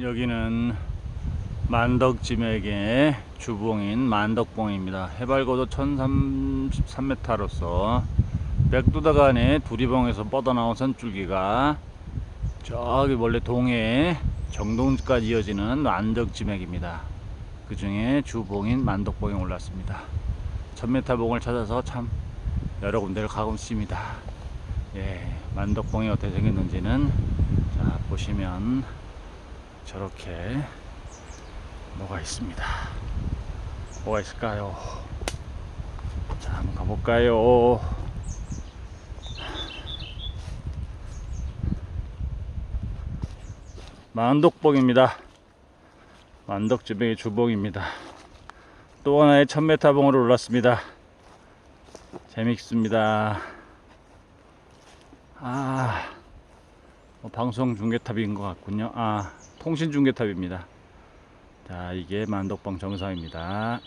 여기는 만덕지맥의 주봉인 만덕봉입니다. 해발고도 1033m로서 백두다가 안에 두리봉에서 뻗어나온 선줄기가 저기 원래 동해 정동까지 이어지는 만덕지맥입니다. 그 중에 주봉인 만덕봉에 올랐습니다. 1000m 봉을 찾아서 참 여러 군데를 가고 있습니다. 예, 만덕봉이 어떻게 생겼는지는 자, 보시면 저렇게 뭐가 있습니다. 뭐가 있을까요? 자, 한번 가볼까요? 만덕봉입니다. 만덕지배의 주봉입니다. 또 하나의 1000m 봉으로 올랐습니다. 재밌습니다. 아, 뭐 방송 중계탑인 것 같군요. 아, 통신 중계탑입니다. 자, 이게 만덕봉 정상입니다.